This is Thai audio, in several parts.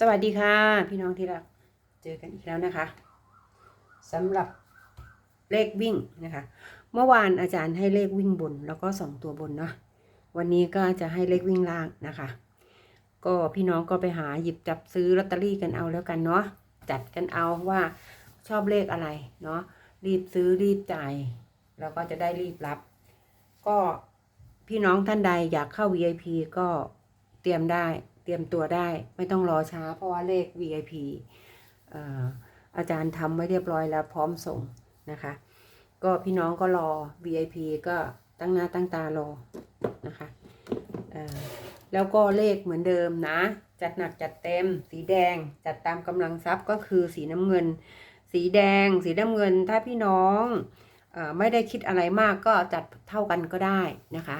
สวัสดีค่ะ พี่น้องที่รักเจอกันอีกแล้วนะคะสำหรับเลขวิ่งนะคะ เมื่อวานอาจารย์ให้เลขวิ่งบน แล้วก็สองตัวบนเนาะวันนี้ก็จะให้เลขวิ่งล่างนะคะ ก็พี่น้องก็ไปหาหยิบจับซื้อลอตเตอรี่กันเอาแล้วกันเนาะจัดกันเอาว่าชอบเลขอะไรเนาะรีบซื้อรีบจ่ายแล้วก็จะได้รีบรับ ก็พี่น้องท่านใดอยากเข้า VIP ก็เตรียมได้ ตรียมตัวได้ ไม่ต้องรอช้า เพราะว่าเลข VIP อ่ออาจารย์ทำไว้เรียบร้อยแล้วพร้อมส่งนะคะ ก็พี่น้องก็รอ VIP ก็ตั้งหน้าตั้งตารอนะคะแล้วก็เลขเหมือนเดิมนะ จัดหนักจัดเต็ม สีแดงจัดตามกำลังทรัพย์ก็คือสีน้ำเงิน สีแดง สีน้ำเงิน ถ้าพี่น้องอไม่ได้คิดอะไรมากก็จัดเท่ากันก็ได้นะคะ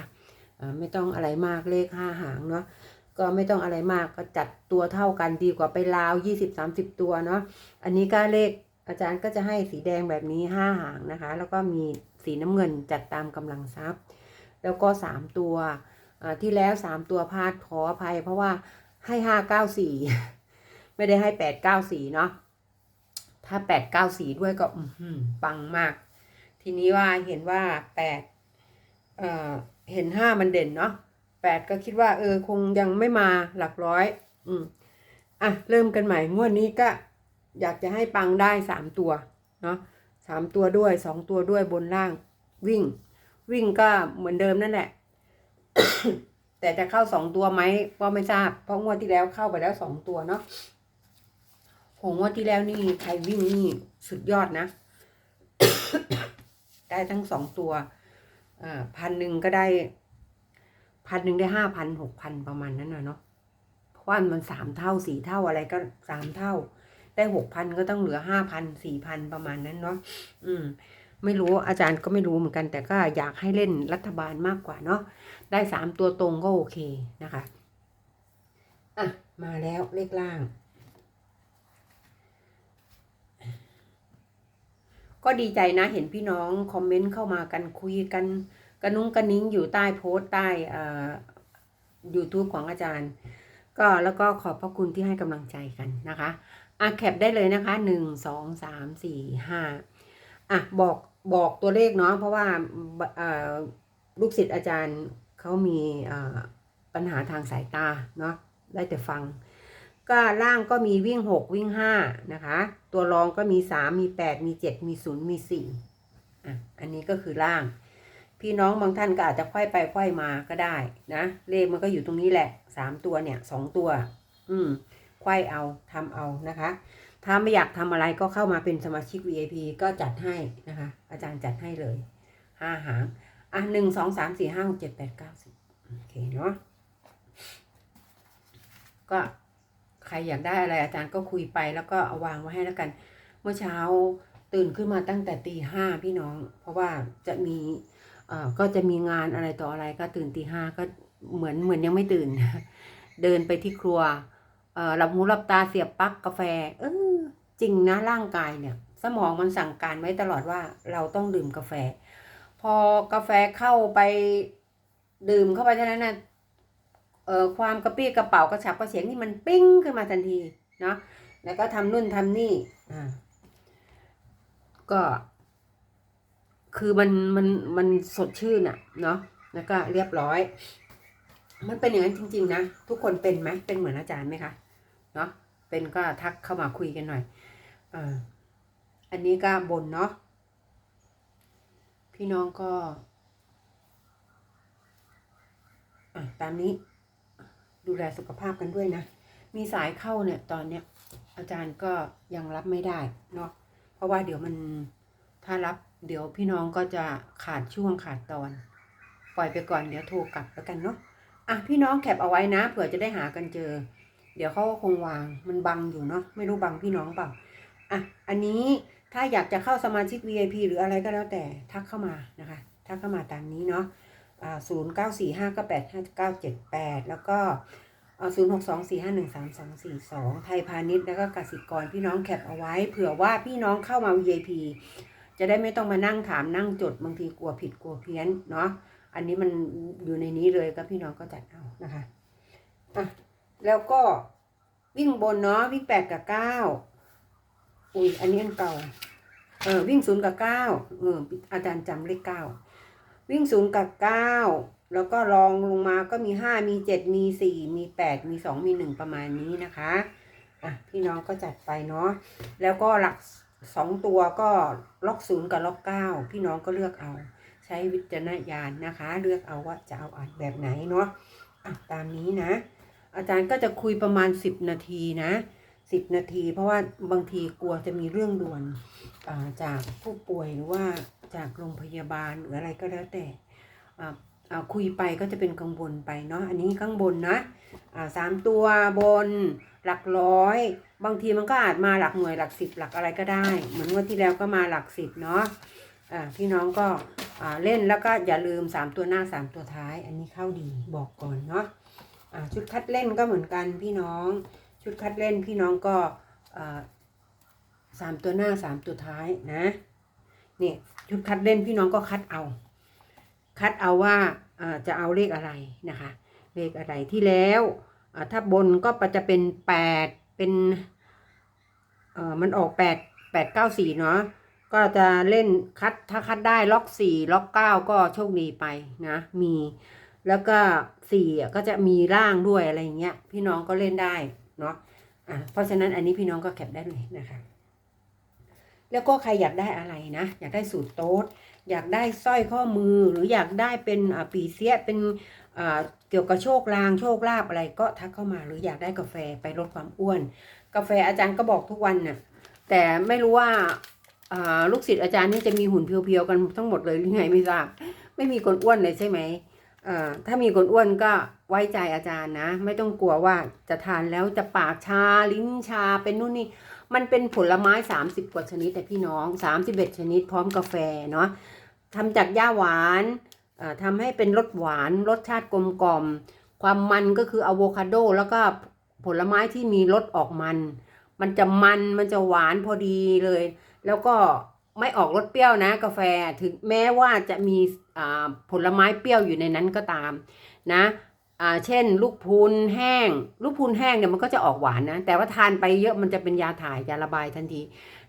ไม่ต้องอะไรมากเลขห้าหางเนาะ ก็ไม่ต้องอะไรมากก็จัดตัวเท่ากันดีกว่าไปลาวยี่สิบสามสิบตัวเนาะอันนี้ก็เลขอาจารย์ก็จะให้สีแดงแบบนี้ห้าหางนะคะ แล้วก็มีสีน้ำเงินจัดตามกำลังทรัพย์ แล้วก็สามตัวที่แล้วสามตัวพลาดขออภัย เพราะว่าให้ห้าเก้าสีไม่ได้ให้แปดเก้าสีเนาะถ้าแปดเก้าสีด้วยก็ปังมาก ทีนี้ว่าเห็นว่าแปดเเห็นห้ามันเด่นเนาะ แปดก็คิดว่าเออคงยังไม่มาหลักร้อย อืมอะเริ่มกันใหม่งวดนี้ก็อยากจะให้ปังได้สามตัวเนาะสามตัวด้วยสองตัวด้วยบนล่างวิ่ง วิ่งก็เหมือนเดิมนั่นแหละ แต่จะเข้าสองตัวไหมก็ไม่ทราบ เพราะงวดที่แล้วเข้าไปแล้วสองตัวเนาะโหงวดที่แล้วนี่ใครวิ่งนี่สุดยอดนะ ได้ทั้งสองตัวอ่าพันหนึ่งก็ได้ พันหนึ่งได้ห้าพันหกพันประมาณนั้นนะเนาะเพราะว่ามันสามเท่าสี่เท่าอะไรก็สามเท่า ได้หกพันก็ต้องเหลือห้าพันสี่พันประมาณนั้นเนาะอืม ไม่รู้อาจารย์ก็ไม่รู้เหมือนกัน แต่ก็อยากให้เล่นรัฐบาลมากกว่าเนาะได้สามตัวตรงก็โอเคนะคะอะมาแล้วเลขล่าง ก็ดีใจนะเห็นพี่น้องคอมเมนต์เข้ามากันคุยกัน กระนุ้งกระนิ้งอยู่ใต้โพสต์ใต้เอ่อ YouTube ของอาจารย์ ก็แล้วก็ขอบพระคุณที่ให้กำลังใจกันนะคะอะแคปได้เลยนะคะหนึ่งสองสามสี่ห้าอะบอกบอกตัวเลขเนาะเพราะว่าลูกศิษย์อาจารย์เขามีปัญหาทางสายตาเนาะได้แต่ฟัง ก็ล่างก็มีวิ่งหกวิ่งห้านะคะ ตัวรองก็มีสามมีแปดมีเจ็ดมีศูนย์มีสี่อะอันนี้ก็คือล่าง พี่น้องบางท่านก็อาจจะค่อยไปค่อยมาก็ได้นะ เลขมันก็อยู่ตรงนี้แหละสามตัวเนี่ยสองตัว อืมค่อยเอาทำเอานะคะ ถ้าไม่อยากทำอะไรก็เข้ามาเป็นสมาชิก VIP ก็จัดให้นะคะ อาจารย์จัดให้เลยห้าหางอะหนึ่งสองสามสี่ห้าหกเจ็ดแปดเก้าสิบโอเคเนาะก็ใครอยากได้อะไรอาจารย์ก็คุยไปแล้วก็เอาวางไว้ให้แล้วกัน เมื่อเช้าตื่นขึ้นมาตั้งแต่ตีห้าพี่น้อง เพราะว่าจะมี ก็จะมีงานอะไรต่ออะไรก็ตื่นตีห้าก็เหมือนเหมือนยังไม่ตื่น เดินไปที่ครัวเอ่อหลับหูหลับตาเสียบปลั๊กกาแฟ เออจริงนะร่างกายเนี่ย สมองมันสั่งการไว้ตลอดว่าเราต้องดื่มกาแฟ พอกาแฟเข้าไปดื่มเข้าไปเท่านั้นนะเออความกระปี้กระเป๋ากระฉับกระเฉงนี่มันปิ้งขึ้นมาทันทีเนาะแล้วก็ทำนู่นทำนี่อ่าก็ คือมันมันมันสดชื่นอะเนาะแล้วก็เรียบร้อย มันเป็นอย่างนั้นจริง ๆ นะ ทุกคนเป็นไหมเป็นเหมือนอาจารย์ไหมคะเนาะเป็นก็ทักเข้ามาคุยกันหน่อยเอ่าอันนี้ก็บนเนาะพี่น้องก็ตามนี้ดูแลสุขภาพกันด้วยนะ มีสายเข้าเนี่ยตอนเนี้ยอาจารย์ก็ยังรับไม่ได้เนาะเพราะว่าเดี๋ยวมันถ้ารับ เดี๋ยวพี่น้องก็จะขาดช่วงขาดตอน ปล่อยไปก่อนเดี๋ยวโทรกลับแล้วกันเนาะอะพี่น้องแคปเอาไว้นะเผื่อจะได้หากันเจอ เดี๋ยวเขาก็คงวางมันบังอยู่เนาะไม่รู้บังพี่น้องเปล่าอะอันนี้ถ้าอยากจะเข้าสมาชิก VIP หรืออะไรก็แล้วแต่ทักเข้ามานะคะทักเข้ามาตามนี้เนาะอ่าศูนย์เก้าสี่ห้าก็แปดห้าเก้าเจ็ดแปดแล้วก็ศูนย์หกสองสี่ห้าหนึ่งสามสองสี่สองไทยพาณิชย์แล้วก็กสิกรพี่น้องแคปเอาไว้ เผื่อว่าพี่น้องเข้ามา VIP จะได้ไม่ต้องมานั่งถามนั่งจดบางทีกลัวผิดกลัวเพี้ยนเนาะอันนี้มันอยู่ในนี้เลยก็พี่น้องก็จัดเอานะคะอะแล้วก็วิ่งบนเนาะวิ่งแปดกับเก้าอุ้ยอันนี้อันเก่าเออวิ่งศูนย์กับเก้าเอออาจารย์จำเลขเก้าวิ่งศูนย์กับเก้าแล้วก็รองลงมาก็มีห้ามีเจ็ดมีสี่มีแปดมีสองมีหนึ่งประมาณนี้นะคะอะพี่น้องก็จัดไปเนาะแล้วก็หลัก สองตัวก็ล็อกศูนย์กับล็อกเก้าพี่น้องก็เลือกเอา ใช้วิจารณญาณนะคะ เลือกเอาว่าจะเอาอันแบบไหนเนาะอะตามนี้นะ อาจารย์ก็จะคุยประมาณ10นาทีนะ10นาที เพราะว่าบางทีกลัวจะมีเรื่องด่วนจากผู้ป่วยหรือว่าจากโรงพยาบาลหรืออะไรก็แล้วแต่อ่าคุยไปก็จะเป็นกังวลไปเนาะอันนี้ข้างบนนะ สามตัวบนหลักร้อย บางทีมันก็อาจมาหลักหน่วยหลักสิบหลักอะไรก็ได้ เหมือนวันที่แล้วก็มาหลักสิบเนาะอ่าพี่น้องก็เล่นแล้วก็อย่าลืมสามตัวหน้าสามตัวท้าย อันนี้เข้าดีบอกก่อนเนาะอ่าชุดคัดเล่นก็เหมือนกันพี่น้อง ชุดคัดเล่นพี่น้องก็สามตัวหน้าสามตัวท้ายนะนี่ชุดคัดเล่นพี่น้องก็คัดเอา คัดเอาว่าจะเอาเลขอะไรนะคะ เลขอะไรที่แล้ว ถ้าบนก็จะเป็นแปดเป็นเออมันออกแปดแปดเก้าสี่เนาะก็จะเล่นคัดถ้าคัดได้ล็อกสี่ล็อกเก้าก็โชคดีไปนะ มีแล้วก็สี่ก็จะมีร่างด้วยอะไรอย่างเงี้ย พี่น้องก็เล่นได้เนาะอะเพราะฉะนั้นอันนี้พี่น้องก็แคปได้เลยนะคะ แล้วก็ใครอยากได้อะไรนะ อยากได้สูตรโต๊ดอยากได้สร้อยข้อมือหรืออยากได้เป็นปีเสียเป็นเกี่ยวกับโชคลางโชคลาภอะไรก็ทักเข้ามาหรืออยากได้กาแฟไปลดความอ้วน กาแฟอาจารย์ก็บอกทุกวันน่ะแต่ไม่รู้ว่าลูกศิษย์อาจารย์นี่จะมีหุ่นเพียวๆกันทั้งหมดเลยหรือไงไม่ทราบไม่มีคนอ้วนเลยใช่ไหมถ้ามีคนอ้วนก็ไว้ใจอาจารย์นะ ไม่ต้องกลัวว่าจะทานแล้วจะปากชาลิ้นชาเป็นนู่นนี่มันเป็นผลไม้ 30 กว่าชนิดแต่พี่น้อง 31 ชนิดพร้อมกาแฟเนาะทำจากหญ้าหวาน ทำให้เป็นรสหวานรสชาติกลมกล่อม ความมันก็คืออะโวคาโดแล้วก็ผลไม้ที่มีรสออกมัน มันจะมันมันจะหวานพอดีเลย แล้วก็ไม่ออกรสเปรี้ยวนะ กาแฟถึงแม้ว่าจะมีผลไม้เปรี้ยวอยู่ในนั้นก็ตามนะเช่น ลูกพูนแห้ง ลูกพูนแห้งเนี่ยมันก็จะออกหวานนะ แต่ว่าทานไปเยอะมันจะเป็นยาถ่ายยาระบายทันที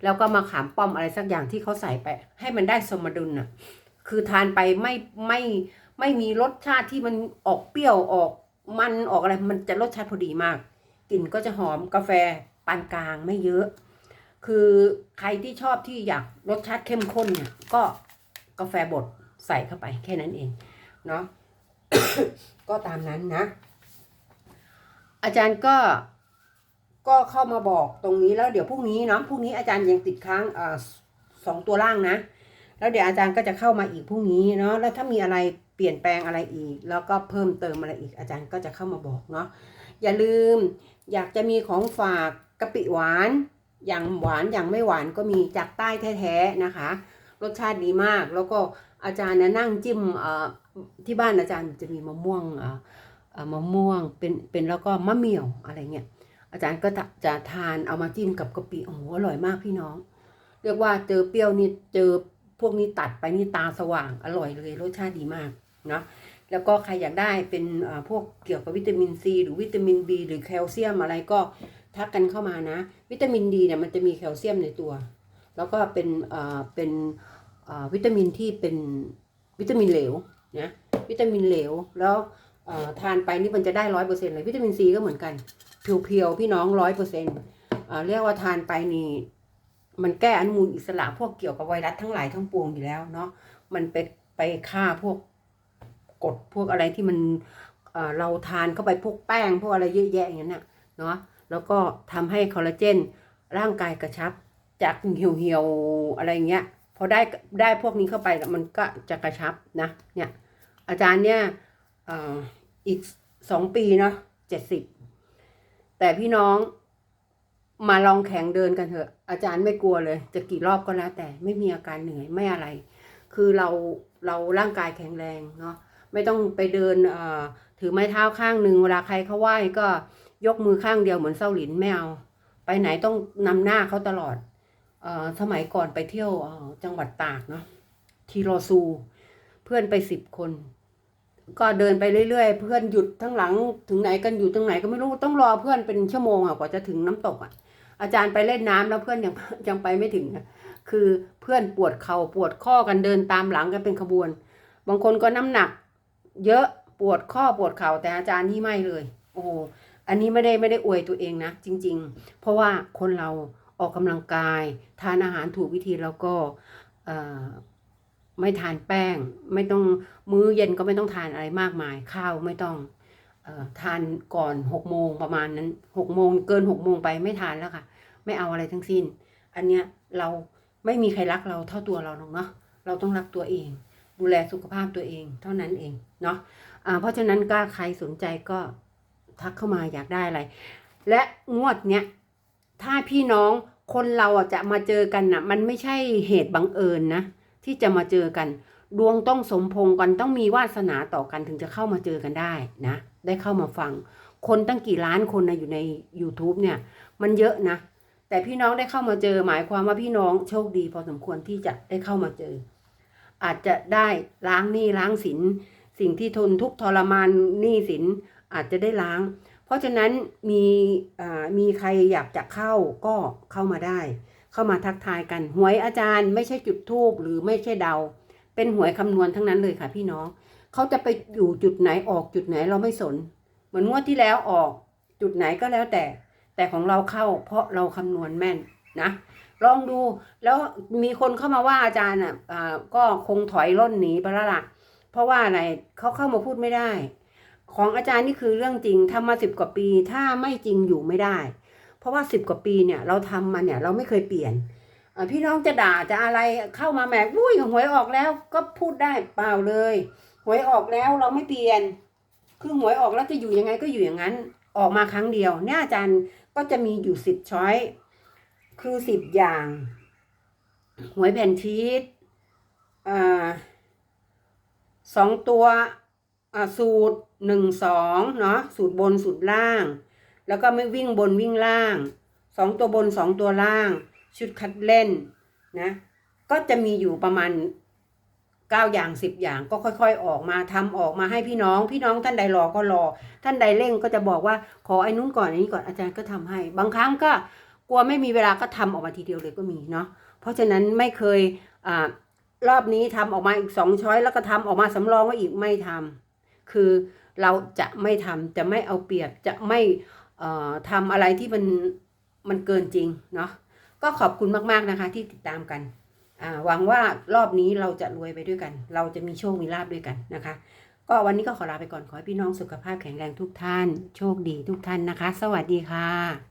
แล้วก็มาขามป้อมอะไรสักอย่างที่เขาใส่ไป ให้มันได้สมดุลน่ะ คือทานไปไม่ไม่ไม่มีรสชาติที่มันออกเปรี้ยวออกมันออกอะไรมันจะรสชาติพอดีมากกลิ่นก็จะหอมกาแฟปานกลางไม่เยอะ คือใครที่ชอบที่อยากรสชาติเข้มข้นเนี่ยก็กาแฟบดใส่เข้าไปแค่นั้นเองเนาะก็ตามนั้นนะ อาจารย์ก็ก็เข้ามาบอกตรงนี้แล้วเดี๋ยวพรุ่งนี้เนาะพรุ่งนี้อาจารย์ยังติดค้างอสองตัวล่างนะ แล้วเดี๋ยวอาจารย์ก็จะเข้ามาอีกพรุ่งนี้เนาะแล้วถ้ามีอะไรเปลี่ยนแปลงอะไรอีก แล้วก็เพิ่มเติมอะไรอีกอาจารย์ก็จะเข้ามาบอกเนาะอย่าลืมอยากจะมีของฝากกะปิหวาน อย่างหวานอย่างไม่หวานก็มีจากใต้แท้ๆนะคะ รสชาติดีมากแล้วก็อาจารย์เนี่ยนั่งจิ้มที่บ้านอาจารย์จะมีมะม่วงมะม่วงเป็นเป็นแล้วก็มะเหมี่ยวอะไรเงี้ยอาจารย์ก็จะทานเอามาจิ้มกับกะปิโอ้โหอร่อยมากพี่น้อง เรียกว่าเจอเปรี้ยวนี่เจอ พวกนี้ตัดไปนี่ตาสว่างอร่อยเลยรสชาติดีมากเนาะแล้วก็ใครอยากได้เป็นพวกเกี่ยวกับวิตามินซีหรือวิตามินบีหรือแคลเซียมอะไรก็ทักกันเข้ามานะ วิตามินดีเนี่ยมันจะมีแคลเซียมในตัว แล้วก็เป็นเอ่อเป็นวิตามินที่เป็นวิตามินเหลวนะวิตามินเหลวแล้วทานไปนี่มันจะได้ร้อยเปอร์เซ็นต์เลยวิตามินซีก็เหมือนกันเพียวๆพี่น้องร้อยเปอร์เซ็นต์เรียกว่าทานไปนี่ มันแก้อนุมูลอิสระพวกเกี่ยวกับไวรัสทั้งหลายทั้งปวงอยู่แล้วเนาะมันไปไปฆ่าพวกกดพวกอะไรที่มันเราทานเข้าไปพวกแป้งพวกอะไรเยอะแยะอย่างนั้นนะเนาะแล้วก็ทำให้คอลลาเจนร่างกายกระชับ จากเหี่ยวเหี่ยวๆอะไรเงี้ยพอได้ได้พวกนี้เข้าไปมันก็จะกระชับนะเนี่ยอาจารย์เนี่ยออีกสองปีเนาะเจ็ดสิบแต่พี่น้อง มาลองแข่งเดินกันเถอะ อาจารย์ไม่กลัวเลย จะกี่รอบก็แล้วแต่ไม่มีอาการเหนื่อยไม่อะไร คือเราเราร่างกายแข็งแรงเนาะไม่ต้องไปเดินเอ่อถือไม้เท้าข้างหนึ่งเวลาใครเขาไหว้ก็ยกมือข้างเดียวเหมือนเส้าหลินไม่เอาไปไหนต้องนำหน้าเขาตลอดเอ่อสมัยก่อนไปเที่ยวจังหวัดตากเนาะทีโรซู เพื่อนไปสิบคน ก็เดินไปเรื่อยๆ เพื่อนหยุดทั้งหลังถึงไหนกันอยู่ตรงไหนก็ไม่รู้ต้องรอเพื่อนเป็นชั่วโมงอะกว่าจะถึงน้ำตกอะ อาจารย์ไปเล่นน้ำแล้วเพื่อนยังยังไปไม่ถึงอะคือเพื่อนปวดเข่าปวดข้อกันเดินตามหลังกันเป็นขบวน บางคนก็น้ำหนัก เยอะปวดข้อปวดเข่าแต่อาจารย์นี่ไม่เลย โอ้โหอันนี้ไม่ได้ไม่ได้อวยตัวเองนะ จริง ๆ เพราะว่าคนเราออกกำลังกาย ทานอาหารถูกวิธีแล้วก็ไม่ทานแป้ง ไม่ต้องมื้อเย็นก็ไม่ต้องทานอะไรมากมาย ข้าวไม่ต้องออทานก่อนหกโมงประมาณนั้นหกโมงเกินหกโมงไปไม่ทานแล้วค่ะ ไม่เอาอะไรทั้งสิ้น อันเนี้ยเราไม่มีใครรักเราเท่าตัวเราหรอกเนาะเราต้องรักตัวเอง ดูแลสุขภาพตัวเองเท่านั้นเองเนาะะเพราะฉะนั้นก็ใครสนใจก็ทักเข้ามาอยากได้อะไร และงวดเนี้ยถ้าพี่น้องคนเราอะจะมาเจอกันน่ะ มันไม่ใช่เหตุบังเอิญนะที่จะมาเจอกัน ดวงต้องสมพงกันต้องมีวาสนาต่อกันถึงจะเข้ามาเจอกันได้นะ ได้เข้ามาฟัง คนตั้งกี่ล้านคนนะอยู่ใน YouTube เนี่ย มันเยอะนะ แต่พี่น้องได้เข้ามาเจอ หมายความว่าพี่น้องโชคดีพอสมควรที่จะได้เข้ามาเจอ อาจจะได้ล้างหนี้ล้างสินสิ่งที่ทนทุกทรมานหนี้สินอาจจะได้ล้าง เพราะฉะนั้นมีอ่ามีใครอยากจะเข้าก็เข้ามาได้ เข้ามาทักทายกันหวยอาจารย์ไม่ใช่จุดทูบหรือไม่ใช่เดา เป็นหวยคำนวณทั้งนั้นเลยค่ะพี่น้องเขาจะไปอยู่จุดไหนออกจุดไหนเราไม่สน เหมือนงวดที่แล้วออก จุดไหนก็แล้วแต่ แต่ของเราเข้าเพราะเราคำนวณแม่นนะลองดูแล้วมีคนเข้ามาว่าอาจารย์อะก็คงถอยร่นหนีไปแล้วล่ะ เพราะว่าอะไรเขาเข้ามาพูดไม่ได้ ของอาจารย์นี่คือเรื่องจริงทำมาสิบกว่าปี ถ้าไม่จริงอยู่ไม่ได้ เพราะว่าสิบกว่าปีเนี่ยเราทำมาเนี่ยเราไม่เคยเปลี่ยนพี่น้องจะด่าจะอะไรเข้ามาแหมกวุ้ยหวยออกแล้วก็พูดได้เปล่าเลยหวยออกแล้วเราไม่เปลี่ยน คือหวยออกแล้วจะอยู่ยังไงก็อยู่อย่างนั้น ออกมาครั้งเดียวเนี่ยอาจารย์ ก็จะมีอยู่สิบช้อยคือสิบอย่าง หวยแผ่นชีสอ่าสองตัวอ่าสูตรหนึ่งสองเนาะสูตรบนสูตรล่าง แล้วก็ไม่วิ่งบนวิ่งล่างสองตัวบนสองตัวล่าง ชุดคัดเล่นนะก็จะมีอยู่ประมาณ เก้าอย่างสิบอย่างก็ค่อย ๆ ออกมาทำออกมาให้พี่น้อง พี่น้องท่านใดรอก็รอ ท่านใดเร่งก็จะบอกว่าขอไอ้นู้นก่อนไอ้นี้ก่อนอาจารย์ก็ทำให้ บางครั้งก็กลัวไม่มีเวลาก็ทำออกมาทีเดียวเลยก็มีเนาะเพราะฉะนั้นไม่เคยอ่ารอบนี้ทำออกมาอีกสองช้อยแล้วก็ทำออกมาสำรองไว้อีกไม่ทำคือเราจะไม่ทำจะไม่เอาเปรียบจะไม่เอ่อทำอะไรที่มันมันเกินจริงเนาะก็ขอบคุณมากๆนะคะที่ติดตามกัน หวังว่ารอบนี้เราจะรวยไปด้วยกัน เราจะมีโชค มีลาบด้วยกันนะคะ ก็วันนี้ก็ขอลาไปก่อน ขอให้พี่น้องสุขภาพแข็งแรงทุกท่าน โชคดีทุกท่านนะคะ สวัสดีค่ะ